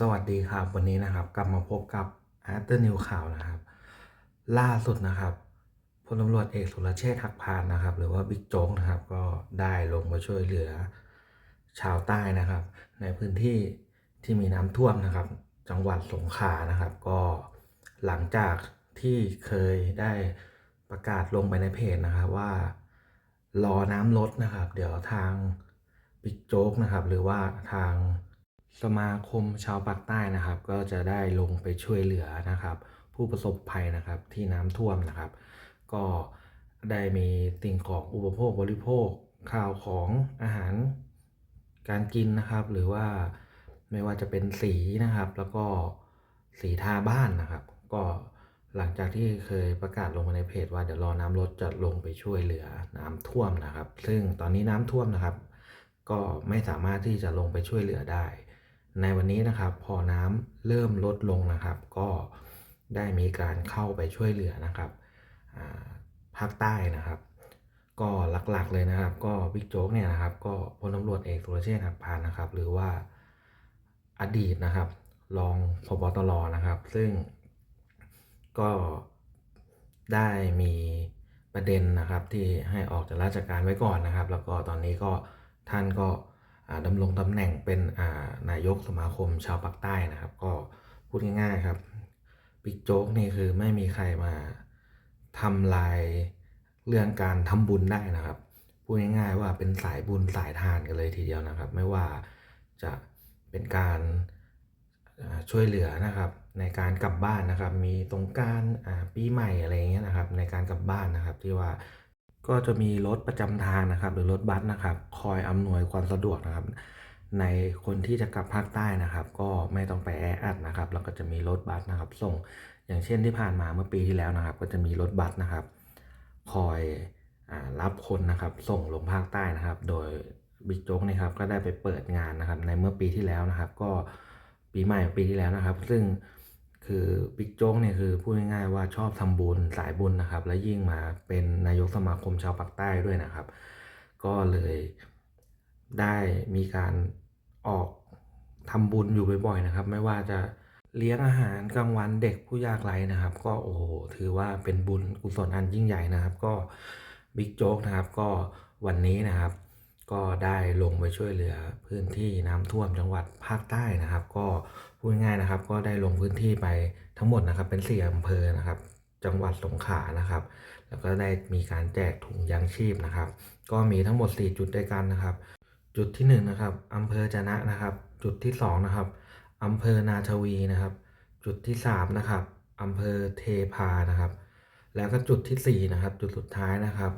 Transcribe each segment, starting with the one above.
สวัสดีครับ วันนี้นะครับกลับมาพบกับ After New ข่าวนะครับ ล่าสุดนะครับพลตำรวจเอกสุรเชษฐ์หักพานนะครับ หรือว่าบิ๊กโจ๊กนะครับ ก็ได้ลงมาช่วยเหลือ ชาวใต้นะครับ ในพื้นที่ที่มีน้ำท่วมนะครับ จังหวัดสงขลานะครับ ก็หลังจากที่เคยได้ประกาศลงไปในเพจนะครับว่ารอน้ำลดนะครับ เดี๋ยวทางบิ๊กโจ๊กนะครับ หรือว่าทาง สมาคมชาวปากใต้นะครับ ก็จะได้ลงไปช่วยเหลือนะครับ ผู้ประสบภัยนะครับที่น้ำท่วมนะครับ ก็ได้มีสิ่งของอุปโภคบริโภคข้าวของอาหารการกินนะครับ หรือว่าไม่ว่าจะเป็นสีนะครับ แล้วก็สีทาบ้านนะครับ ก็หลังจากที่เคยประกาศลงมาในเพจว่าเดี๋ยวรอน้ำลดจะลงไปช่วยเหลือน้ำท่วมนะครับ ซึ่งตอนนี้น้ำท่วมนะครับ ก็ไม่สามารถที่จะลงไปช่วยเหลือได้ ในวันนี้นะครับพอน้ำเริ่มลดลงนะครับ ก็ได้มีการเข้าไปช่วยเหลือนะครับภาคใต้นะครับ ก็หลักๆเลยนะครับ ก็บิ๊กโจ๊กเนี่ยนะครับ ก็พลตำรวจเอกสุรเชษฐ์หักพานนะครับ หรือว่าอดีตนะครับรองพบตรนะครับ ซึ่งก็ได้มีประเด็นนะครับที่ให้ออกจากราชการไว้ก่อนนะครับ แล้วก็ตอนนี้ก็ท่านก็ ดำรงตำแหน่งเป็นนายกสมาคมชาวปากใต้นะครับ ก็พูดง่ายๆครับบิ๊กโจ๊กนี่คือไม่มีใครมาทำลายเรื่องการทำบุญได้นะครับพูดง่ายๆว่าเป็นสายบุญสายทานกันเลยทีเดียวนะครับ ไม่ว่าจะเป็นการช่วยเหลือนะครับ ในการกลับบ้านนะครับ มีตรงการปีใหม่อะไรอย่างเงี้ยนะครับ ในการกลับบ้านนะครับ ที่ว่า ก็จะมีรถประจำทางนะครับ หรือรถบัสนะครับ คอยอำนวยความสะดวกนะครับ ในคนที่จะกลับภาคใต้นะครับ ก็ไม่ต้องไปแออัดนะครับแล้วก็จะมีรถบัสนะครับ ส่งอย่างเช่นที่ผ่านมาเมื่อปีที่แล้วนะครับ ก็จะมีรถบัสนะครับ คอยอรับคนนะครับ ส่งลงภาคใต้นะครับ โดยบิ๊กโจ๊กนี่ครับก็ได้ไปเปิดงานนะครับ ในเมื่อปีที่แล้วนะครับ ก็ปีใหม่ปีที่แล้วนะครับ ซึ่ง คือบิ๊กโจ๊กเนี่ยคือพูดง่ายๆว่าชอบทำบุญสายบุญนะครับ และยิ่งมาเป็นนายกสมาคมชาวปากใต้ด้วยนะครับ ก็เลยได้มีการออกทำบุญอยู่บ่อยๆนะครับ ไม่ว่าจะเลี้ยงอาหารกลางวันเด็กผู้ยากไร้นะครับ ก็โอ้โหถือว่าเป็นบุญกุศลอันยิ่งใหญ่นะครับ ก็บิ๊กโจ๊กนะครับ ก็วันนี้นะครับ ก็ได้ลงไปช่วยเหลือพื้นที่น้ำท่วมจังหวัดภาคใต้นะครับ ก็พูดง่ายๆนะครับ ก็ได้ลงพื้นที่ไปทั้งหมดนะครับ เป็นสี่อำเภอนะครับ จังหวัดสงขลานะครับ แล้วก็ได้มีการแจกถุงยางชีพนะครับ ก็มีทั้งหมด 4 จุดด้วยกันนะครับ จุดที่1นนะครับอำเภอจะนะนะครับ จุดที่2นะครับอำเภอนาทวีนะครับ จุดที่3นะครับอำเภอเทพานะครับ แล้วก็จุดทีสี่4นะครับ จุดสุดท้ายนะครับ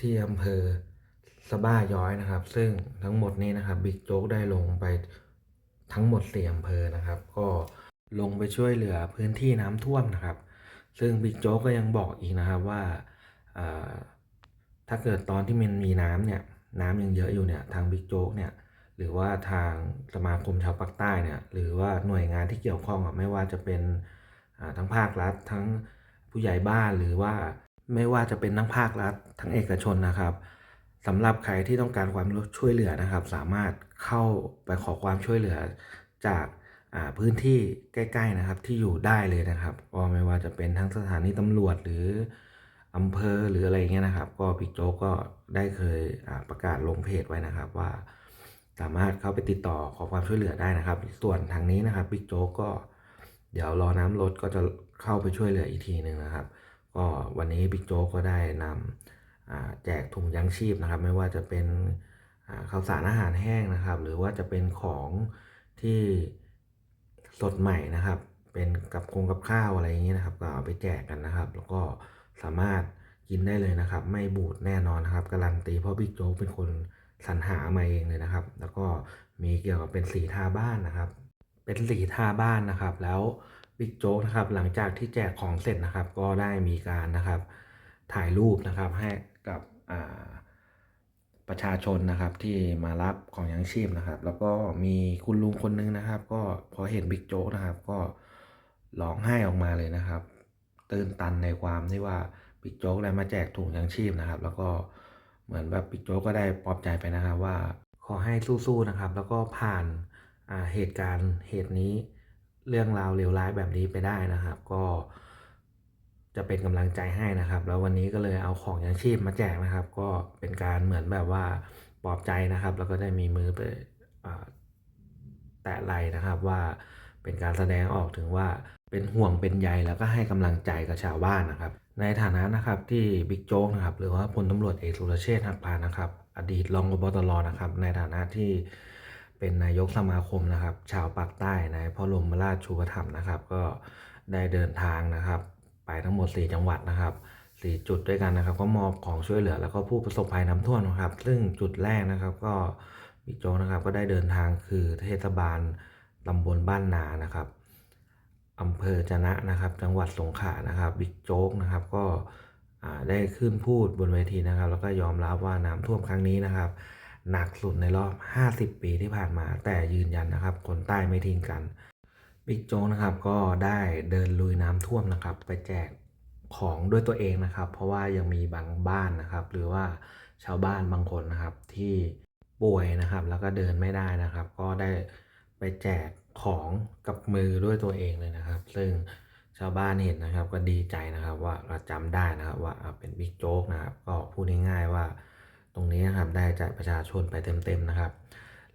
ที่อำเภอ สบ้าย้อยนะครับ ซึ่งทั้งหมดนี้นะครับบิ๊กโจ๊กได้ลงไปทั้งหมด4อำเภอนะครับ ก็ลงไปช่วยเหลือพื้นที่น้ำท่วมนะครับ ซึ่งบิ๊กโจ๊กก็ยังบอกอีกนะครับว่าถ้าเกิดตอนที่มันมีน้ำเนี่ยน้ำยังเยอะอยู่เนี่ยทางบิ๊กโจ๊กเนี่ยหรือว่าทางสมาคมชาวปากใต้เนี่ยหรือว่าหน่วยงานที่เกี่ยวข้องอะไม่ว่าจะเป็นทั้งภาครัฐทั้งผู้ใหญ่บ้านหรือว่าไม่ว่าจะเป็นทั้งภาครัฐทั้งเอกชนนะครับ สำหรับใครที่ต้องการความช่วยเหลือนะครับ สามารถเข้าไปขอความช่วยเหลือจากาพื้นที่ใกล้ๆนะครับที่อยู่ได้เลยนะครับก็ไม่ว่าจะเป็นทั้งสถานีตำรวจหรืออำเภอหรืออะไรเงี้ยนะครับ ก็บิ๊กโจ๊กก็ได้เคยประกาศลงเพจไว้นะครับว่า สามารถเข้าไปติดต่อขอความช่วยเหลือได้นะครับ ส่วนทางนี้นะครับบิ๊กโจ๊กก็เดี๋ยวรอน้ำลดก็จะเข้าไปช่วยเหลืออีกทีหนึ่งนะครับ ก็วันนี้บิ๊กโจ๊กก็ได้นำอ่า แจกถุงยางชีพนะครับ ไม่ว่าจะเป็นข้าวสารอาหารแห้งนะครับ หรือว่าจะเป็นของที่สดใหม่นะครับ เป็นกับคงกับข้าวอะไรอย่างเงี้ยนะครับก็เอาไปแจกกันนะครับ แล้วก็สามารถกินได้เลยนะครับ ไม่บูดแน่นอนนะครับการันตีเพราะบิ๊กโจ๊กเป็นคนสรรหามาเองเลยนะครับ แล้วก็มีเกี่ยวกับเป็นสีทาบ้านนะครับ เป็นสีทาบ้านนะครับ แล้วบิ๊กโจ๊กนะครับ หลังจากที่แจกของเสร็จนะครับ ก็ได้มีการนะครับ ถ่ายรูปนะครับให้ กับประชาชนนะครับที่มารับของยังชีพนะครับ แล้วก็มีคุณลุงคนนึงนะครับ ก็พอเห็นบิ๊กโจ๊กนะครับ ก็ร้องไห้ออกมาเลยนะครับ ตื้นตันในความที่ว่าบิ๊กโจ๊กได้มาแจกถุงยังชีพนะครับ แล้วก็เหมือนแบบบิ๊กโจ๊กก็ได้ปลอบใจไปนะครับว่าขอให้สู้ๆนะครับ แล้วก็ผ่านเหตุการณ์เหตุนี้เรื่องราวเลวร้ายแบบนี้ไปได้นะครับ ก็ จะเป็นกำลังใจให้นะครับ แล้ววันนี้ก็เลยเอาของยังชีพมาแจกนะครับ ก็เป็นการเหมือนแบบว่าปลอบใจนะครับ แล้วก็ได้มีมือไปอแตะไหลนะครับว่าเป็นการแสดงออกถึงว่าเป็นห่วงเป็นใยแล้วก็ให้กำลังใจกับชาวบ้านนะครับ ในฐานะนะครับที่บิ๊กโจ๊กนะครับหรือว่าพลตำรวจเอกสุรเชษฐ์หักพานนะครับ อดีตรองพบตรนะครับ ในฐานะที่เป็นนายกสมาคมนะครับ ชาวปากใต้ในพระบรมราชชูปถัมนะครับ ก็ได้เดินทางนะครับ ไปทั้งหมด 4 จังหวัดนะครับ4จุดด้วยกันนะครับก็มอบของช่วยเหลือแล้วก็ผู้ประสบภัยน้ำท่วมนะครับ ซึ่งจุดแรกนะครับก็บิ๊กโจ๊กนะครับก็ได้เดินทางคือเทศบาลตำบลบ้านนานะครับอำเภอจนะนะครับ จังหวัดสงขลานะครับบิ๊กโจ๊กนะครับก็ได้ขึ้นพูดบนเวทีนะครับ แล้วก็ยอมรับว่าน้ำท่วมครั้งนี้นะครับ หนักสุดในรอบ 50 ปีที่ผ่านมา แต่ยืนยันนะครับ คนใต้ไม่ทิ้งกัน บิ๊กโจ๊กนะครับก็ได้เดินลุยน้ำท่วมนะครับ ไปแจกของด้วยตัวเองนะครับ เพราะว่ายังมีบางบ้านนะครับ หรือว่าชาวบ้านบางคนนะครับที่ป่วยนะครับ แล้วก็เดินไม่ได้นะครับ ก็ได้ไปแจกของกับมือด้วยตัวเองเลยนะครับ ซึ่งชาวบ้านเห็นนะครับก็ดีใจนะครับว่าเราจำได้นะครับว่าอ่าเป็นบิ๊กโจ๊กนะครับ ก็พูดง่ายๆว่าตรงนี้นะครับได้จากประชาชนไปเต็มๆนะครับ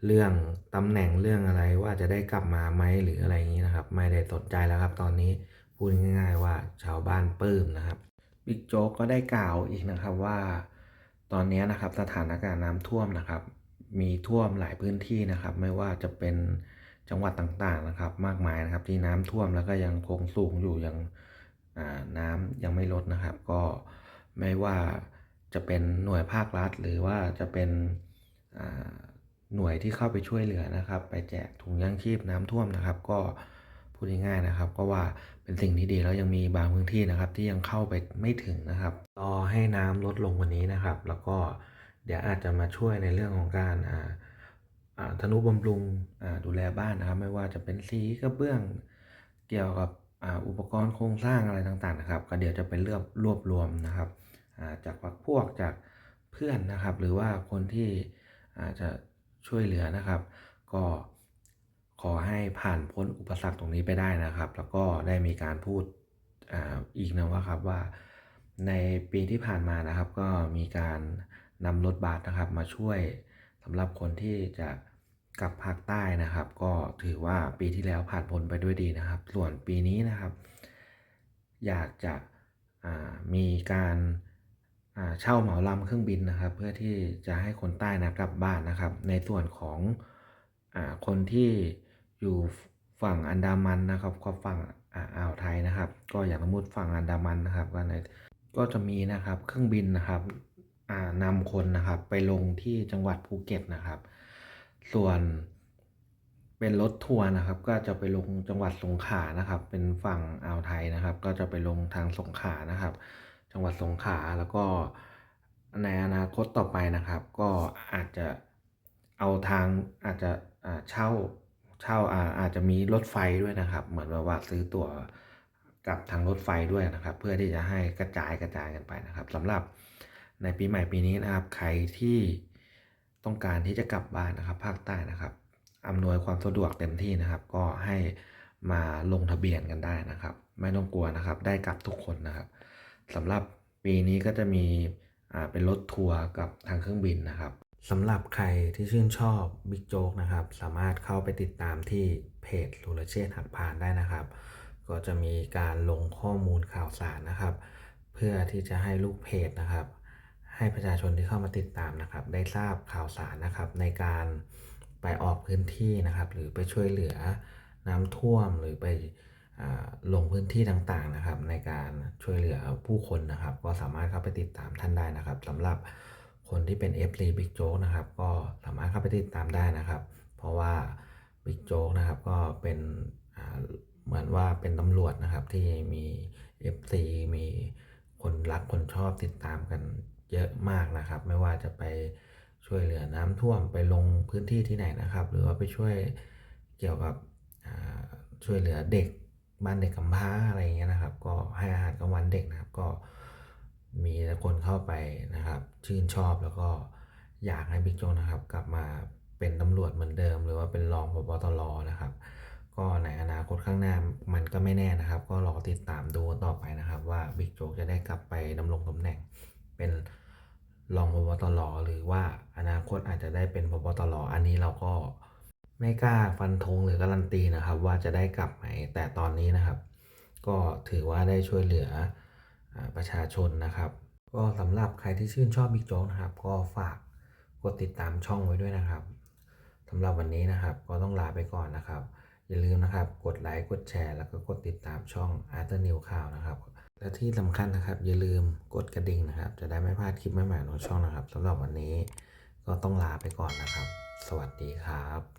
เรื่องตำแหน่งเรื่องอะไรว่าจะได้กลับมาไหมหรืออะไรอย่างนี้นะครับ ไม่ได้สนใจแล้วครับ ตอนนี้พูดง่าย ๆ ว่าชาวบ้านปลื้มนะครับบิ๊กโจ๊กก็ได้กล่าวอีกนะครับว่า ตอนนี้นะครับสถานการณ์น้ำท่วมนะครับ มีท่วมหลายพื้นที่นะครับ ไม่ว่าจะเป็นจังหวัดต่างๆนะครับ มากมายนะครับที่น้ำท่วมแล้วก็ยังคงสูงอยู่ยังน้ำยังไม่ลดนะครับ ก็ไม่ว่าจะเป็นหน่วยภาครัฐ หรือว่าจะเป็นอ่า หน่วยที่เข้าไปช่วยเหลือนะครับ ไปแจกถุงยางชีพน้ำท่วมนะครับ ก็พูดง่ายๆนะครับ ก็ว่าเป็นสิ่งที่ดีแล้วยังมีบางพื้นที่นะครับ ที่ยังเข้าไปไม่ถึงนะครับรอให้น้ำลดลงวันนี้นะครับ แล้วก็เดี๋ยวอาจจะมาช่วยในเรื่องของการอ่าธนุบำรุงดูแลบ้านนะครับ ไม่ว่าจะเป็นสีกระเบื้องเกี่ยวกับอ,อุปกรณ์โครงสร้างอะไรต่างๆนะครับ ก็เดี๋ยวจะไปเลือกรวบรวมนะครับจากพรรคพวกจากเพื่อนนะครับ หรือว่าคนที่อาจจะ ช่วยเหลือนะครับ ก็ขอให้ผ่านพ้นอุปสรรคตรงนี้ไปได้นะครับ แล้วก็ได้มีการพูดออีกนะว่าครับว่าในปีที่ผ่านมานะครับ ก็มีการนำรถบัสนะครับ มาช่วยสำหรับคนที่จะกลับภาคใต้นะครับ ก็ถือว่าปีที่แล้วผ่านพ้นไปด้วยดีนะครับ ส่วนปีนี้นะครับ อยากจะมีการ เช่าเหมาลำเครื่องบินนะครับ เพื่อที่จะให้คนใต้นะกลับบ้านนะครับ ในส่วนของอคนที่อยู่ฝั่งอันดามันนะครับก็ฝั่งอ่าวไทยนะครับ ก็อย่างสมมติฝั่งอันดามันนะครับ ก็ในก็จะมีนะครับเครื่องบินนะครับนำคนนะครับไปลงที่จังหวัดภูเก็ตนะครับ ส่วนเป็นรถทัวร์นะครับ ก็จะไปลงจังหวัดสงขลานะครับ เป็นฝั่งอ่าวไทยนะครับ ก็จะไปลงทางสงขลานะครับ จังหวัดสงขลาแล้วก็ในอนาคตต่อไปนะครับ ก็อาจจะเอาทางอาจจะเช่าเช่าอาจจะมีรถไฟด้วยนะครับ เหมือนแบบว่าซื้อตั๋วกับทางรถไฟด้วยนะครับ เพื่อที่จะให้กระจายกระจายกันไปนะครับสำหรับในปีใหม่ปีนี้นะครับ ใครที่ต้องการที่จะกลับบ้านนะครับ ภาคใต้นะครับอำนวยความสะดวกเต็มที่นะครับ ก็ให้มาลงทะเบียนกันได้นะครับ ไม่ต้องกลัวนะครับ ได้กลับทุกคนนะครับ สำหรับปีนี้ก็จะมีเป็นรถทัวร์กับทางเครื่องบินนะครับสำหรับใครที่ชื่นชอบบิ๊กโจ๊กนะครับ สามารถเข้าไปติดตามที่เพจสุรเชษหักพานได้นะครับ ก็จะมีการลงข้อมูลข่าวสารนะครับ เพื่อที่จะให้ลูกเพจนะครับ ให้ประชาชนที่เข้ามาติดตามนะครับ ได้ทราบข่าวสารนะครับในการไปออกพื้นที่นะครับ หรือไปช่วยเหลือน้ำท่วมหรือไป ลงพื้นที่ต่างๆนะครับ ในการช่วยเหลือผู้คนนะครับ ก็สามารถเข้าไปติดตามท่านได้นะครับสำหรับคนที่เป็น FC Big Joke นะครับ ก็สามารถเข้าไปติดตามได้นะครับ เพราะว่าบิ๊กโจ๊กนะครับก็เป็นเหมือนว่าเป็นตำรวจนะครับที่มี FC มีคนรักคนชอบติดตามกันเยอะมากนะครับ ไม่ว่าจะไปช่วยเหลือน้ำท่วมไปลงพื้นที่ที่ไหนนะครับ หรือว่าไปช่วยเกี่ยวกับช่วยเหลือเด็ก บ้านเด็กกำพร้าอะไรอย่างเงี้ยนะครับ ก็ให้อาหารกลางวันเด็กนะครับ ก็มีคนเข้าไปนะครับ ชื่นชอบแล้วก็อยากให้บิ๊กโจ๊กนะครับ กลับมาเป็นตำรวจเหมือนเดิม หรือว่าเป็นรองพบตรนะครับ ก็ในอนาคตข้างหน้ามันก็ไม่แน่นะครับ ก็รอติดตามดูต่อไปนะครับ ว่าบิ๊กโจ๊กจะได้กลับไปดำรงตำแหน่งเป็นรองพบตรหรือว่าอนาคตอาจจะได้เป็นพบตรอันนี้เราก็ ไม่กล้าฟันธงหรือการันตีนะครับ ว่าจะได้กลับไหมแต่ตอนนี้นะครับ ก็ถือว่าได้ช่วยเหลืออประชาชนนะครับ ก็สำหรับใครที่ชื่นชอบบิ๊กโจ๊กนะครับ ก็ฝากกดติดตามช่องไว้ด้วยนะครับสำหรับวันนี้นะครับ ก็ต้องลาไปก่อนนะครับ อย่าลืมนะครับ กดไลค์กดแชร์ แล้วก็กดติดตามช่อง a r t h u r New ข่าวนะครับ และที่สำคัญนะครับ อย่าลืมกดกระดิ่งนะครับ จะได้ไม่พลาดคลิปใหม่ๆของช่องนะครับสำหรับวันนี้ก็ต้องลาไปก่อนนะครับ สวัสดีครับ